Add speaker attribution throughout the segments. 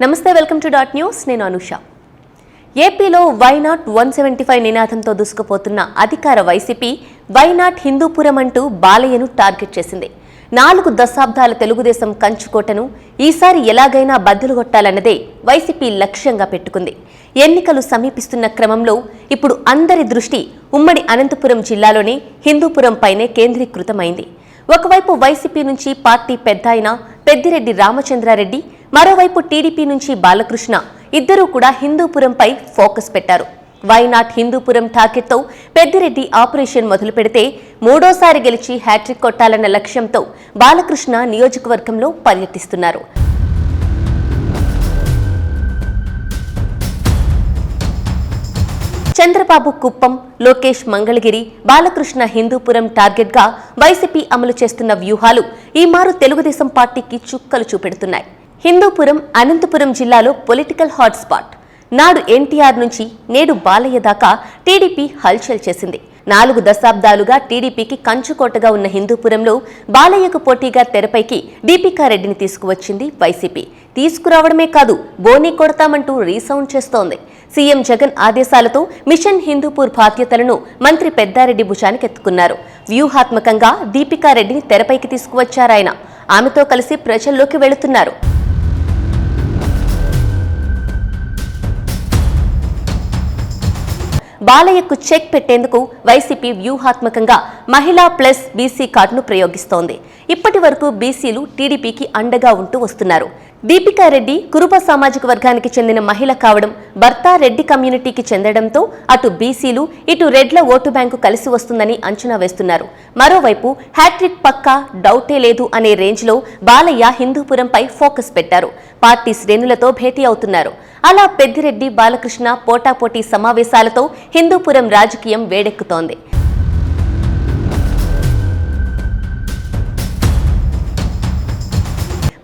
Speaker 1: నమస్తే welcome to dot news. నేను అనుష. ఏపీలో వైనాట్ వన్ సెవెంటీ ఫైవ్ నినాదంతో దూసుకుపోతున్న అధికార వైసీపీ వైనాట్ హిందూపురం అంటూ బాలయ్యను టార్గెట్ చేసింది. నాలుగు దశాబ్దాల తెలుగుదేశం కంచుకోటను ఈసారి ఎలాగైనా బద్దలు కొట్టాలన్నదే వైసీపీ లక్ష్యంగా పెట్టుకుంది. ఎన్నికలు సమీపిస్తున్న క్రమంలో ఇప్పుడు అందరి దృష్టి ఉమ్మడి అనంతపురం జిల్లాలోని హిందూపురం పైనే కేంద్రీకృతమైంది. ఒకవైపు వైసీపీ నుంచి పార్టీ పెద్ద అయిన పెద్దిరెడ్డి రామచంద్రారెడ్డి మరోవైపు టీడీపీ నుంచి బాలకృష్ణ ఇద్దరూ కూడా హిందూపురంపై ఫోకస్ పెట్టారు. వైనాట్ హిందూపురం టార్గెట్తో పెద్దిరెడ్డి ఆపరేషన్ మొదలు పెడితే మూడోసారి గెలిచి హ్యాట్రిక్ కొట్టాలన్న లక్ష్యంతో బాలకృష్ణ నియోజకవర్గంలో పర్యటిస్తున్నారు. చంద్రబాబు కుప్పం లోకేష్ మంగళగిరి బాలకృష్ణ హిందూపురం టార్గెట్గా వైసీపీ అమలు చేస్తున్న వ్యూహాలు ఈ మారు తెలుగుదేశం పార్టీకి చుక్కలు చూపెడుతున్నాయి. హిందూపురం అనంతపురం జిల్లాలో పొలిటికల్ హాట్స్పాట్. నాడు ఎన్టీఆర్ నుంచి నేడు బాలయ్య దాకా టీడీపీ హల్చల్ చేసింది. నాలుగు దశాబ్దాలుగా టీడీపీకి కంచుకోటగా ఉన్న హిందూపురంలో బాలయ్యకు పోటీగా తెరపైకి దీపికా రెడ్డిని తీసుకువచ్చింది వైసీపీ. తీసుకురావడమే కాదు బోనీ కొడతామంటూ రీసౌండ్ చేస్తోంది. సీఎం జగన్ ఆదేశాలతో మిషన్ హిందూపూర్ బాధ్యతలను మంత్రి పెద్దారెడ్డి భుజానికెత్తుకున్నారు. వ్యూహాత్మకంగా దీపికా రెడ్డిని తెరపైకి తీసుకువచ్చారాయన. ఆమెతో కలిసి ప్రజల్లోకి వెళుతున్నారు. బాలయ్యకు చెక్ పెట్టేందుకు వైసీపీ వ్యూహాత్మకంగా మహిళా ప్లస్ బీసీ కార్డును ప్రయోగిస్తోంది. ఇప్పటి వరకు బీసీలు టీడీపీకి అండగా ఉంటూ వస్తున్నారు. దీపికా రెడ్డి కురుప సామాజిక వర్గానికి చెందిన మహిళ కావడం భర్త రెడ్డి కమ్యూనిటీకి చెందడంతో అటు బీసీలు ఇటు రెడ్ల ఓటు బ్యాంకు కలిసి వస్తుందని అంచనా వేస్తున్నారు. మరోవైపు హ్యాట్రిక్ పక్కా డౌటే లేదు అనే రేంజ్లో బాలయ్య హిందూపురంపై ఫోకస్ పెట్టారు. పార్టీ శ్రేణులతో భేటీ అవుతున్నారు. అలా పెద్దిరెడ్డి బాలకృష్ణ పోటాపోటీ సమావేశాలతో హిందూపురం రాజకీయం వేడెక్కుతోంది.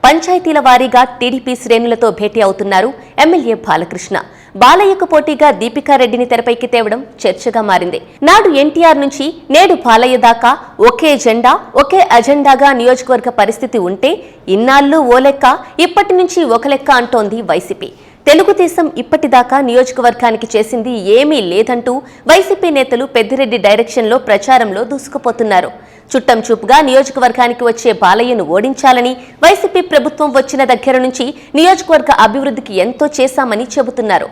Speaker 1: పంచాయతీల వారీగా టీడీపీ శ్రేణులతో భేటీ అవుతున్నారు ఎమ్మెల్యే బాలకృష్ణ. బాలయ్యకు పోటీగా దీపికారెడ్డిని తెరపైకి తేవడం చర్చగా మారింది. నాడు ఎన్టీఆర్ నుంచి నేడు బాలయ్య దాకా ఒకే జెండా ఒకే అజెండాగా నియోజకవర్గ పరిస్థితి ఉంటే ఇన్నాళ్ళు ఓ లెక్క ఇప్పటి నుంచి ఒక లెక్క అంటోంది వైసీపీ. తెలుగుదేశం ఇప్పటిదాకా నియోజకవర్గానికి చేసింది ఏమీ లేదంటూ వైసీపీ నేతలు పెద్దిరెడ్డి డైరెక్షన్లో ప్రచారంలో దూసుకుపోతున్నారు. చుట్టం చూపుగా నియోజకవర్గానికి వచ్చే బాలయ్యను ఓడించాలని వైసీపీ ప్రభుత్వం వచ్చిన దగ్గర నుంచి నియోజకవర్గ అభివృద్ధికి ఎంతో చేశామని చెబుతున్నారు.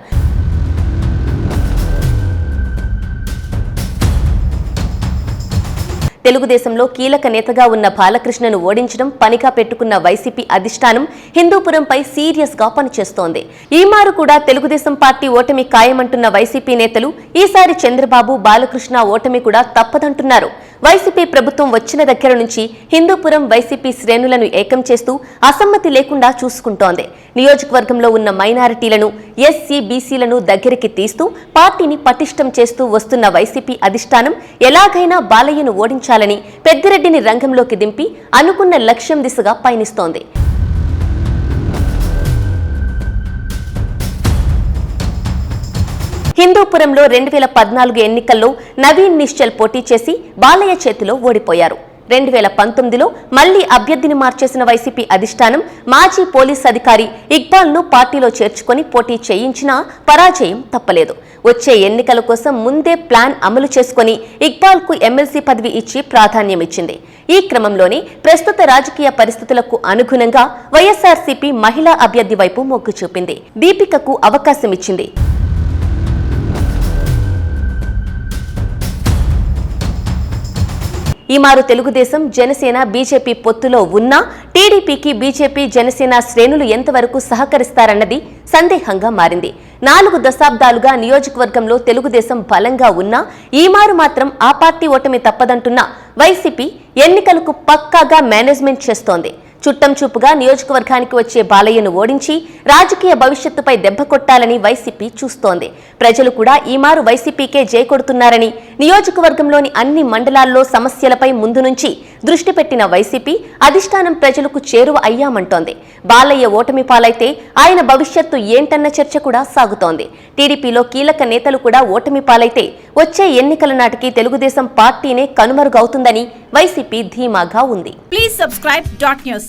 Speaker 1: తెలుగుదేశంలో కీలక నేతగా ఉన్న బాలకృష్ణను ఓడించడం పనిగా పెట్టుకున్న వైసీపీ అధిష్టానం హిందూపురంపై సీరియస్గా పనిచేస్తోంది. ఈ మారు కూడా తెలుగుదేశం పార్టీ ఓటమి ఖాయమంటున్న వైసీపీ నేతలు ఈసారి చంద్రబాబు బాలకృష్ణ ఓటమి కూడా తప్పదంటున్నారు. వైసీపీ ప్రభుత్వం వచ్చిన దగ్గర నుంచి హిందూపురం వైసీపీ శ్రేణులను ఏకం చేస్తూ అసమ్మతి లేకుండా చూసుకుంటోంది. నియోజకవర్గంలో ఉన్న మైనారిటీలను ఎస్సీ బీసీలను దగ్గరికి తీస్తూ పార్టీని పటిష్టం చేస్తూ వస్తున్న వైసీపీ అధిష్టానం ఎలాగైనా బాలయ్యను ఓడించాలని పెద్దిరెడ్డిని రంగంలోకి దింపి అనుకున్న లక్ష్యం దిశగా పయనిస్తోంది. హిందూపురంలో రెండు వేల పద్నాలుగు ఎన్నికల్లో నవీన్ నిశ్చల్ పోటీ చేసి బాలయ్య చేతిలో ఓడిపోయారు. రెండు వేల పంతొమ్మిదిలో మళ్ళీ అభ్యర్థిని మార్చేసిన వైసీపీ అధిష్టానం మాజీ పోలీస్ అధికారి ఇక్బాల్ను పార్టీలో చేర్చుకొని పోటీ చేయించినా పరాజయం తప్పలేదు. వచ్చే ఎన్నికల కోసం ముందే ప్లాన్ అమలు చేసుకుని ఇక్బాల్కు ఎమ్మెల్సీ పదవి ఇచ్చి ప్రాధాన్యమిచ్చింది ఈ క్రమంలోనే ప్రస్తుత రాజకీయ పరిస్థితులకు అనుగుణంగా వైఎస్ఆర్సీపీ మహిళా అభ్యర్థి వైపు మొగ్గు చూపింది. దీపికకు అవకాశం ఈ మారు తెలుగుదేశం జనసేన బీజేపీ పొత్తులో ఉన్నా టీడీపీకి బీజేపీ జనసేన శ్రేణులు ఎంతవరకు సహకరిస్తారన్నది సందేహంగా మారింది. నాలుగు దశాబ్దాలుగా నియోజకవర్గంలో తెలుగుదేశం బలంగా ఉన్నా ఈ మారు మాత్రం ఆ పార్టీ ఓటమి తప్పదంటున్న వైసీపీ ఎన్నికలకు పక్కాగా మేనేజ్మెంట్ చేస్తోంది. చుట్టం చూపుగా నియోజకవర్గానికి వచ్చే బాలయ్యను ఓడించి రాజకీయ భవిష్యత్తుపై దెబ్బ కొట్టాలని వైసీపీ చూస్తోంది. ప్రజలు కూడా ఈమారు వైసీపీకే జయకొడుతున్నారని నియోజకవర్గంలోని అన్ని మండలాల్లో సమస్యలపై ముందు నుంచి దృష్టి పెట్టిన వైసీపీ అధిష్టానం ప్రజలకు చేరువ అయ్యామంటోంది. బాలయ్య ఓటమి పాలైతే ఆయన భవిష్యత్తు ఏంటన్న చర్చ కూడా సాగుతోంది. టీడీపీలో కీలక నేతలు కూడా ఓటమి పాలైతే వచ్చే ఎన్నికల నాటికి తెలుగుదేశం పార్టీనే కనుమరుగవుతుందని వైసీపీ ధీమాగా ఉంది.
Speaker 2: Please subscribe dot news.